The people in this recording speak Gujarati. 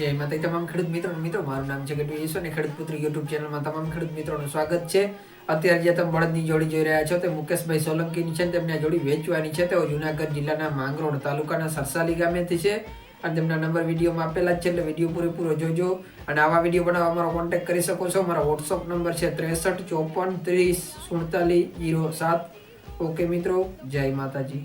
જય માતા તમામ ખેડૂત મિત્રો મિત્રો, મારું નામ છે ગઢવી ઈશ્વર અને ખેડૂત પુત્ર યુટ્યુબ ચેનલમાં તમામ ખેડૂત મિત્રોનું સ્વાગત છે. અત્યારે જે તમે બળદની જોડી જોઈ રહ્યા છો તે મુકેશભાઈ સોલંકીની છે તેમને આ જોડી વેચવાની છે. તેઓ જુનાગઢ જિલ્લાના માંગરોળ તાલુકાના સરસાલી ગામેથી છે અને તેમના નંબર વિડીયોમાં આપેલા જ છે એટલે વીડિયો પૂરેપૂરો જોજો અને આવા વીડિયો બનાવવા અમારો કોન્ટેક્ટ કરી શકો છો. મારો વોટ્સઅપ નંબર છે ત્રેસઠ ચોપન ત્રીસ સુડતાલીસ જીરો સાત. ઓકે મિત્રો, જય માતાજી.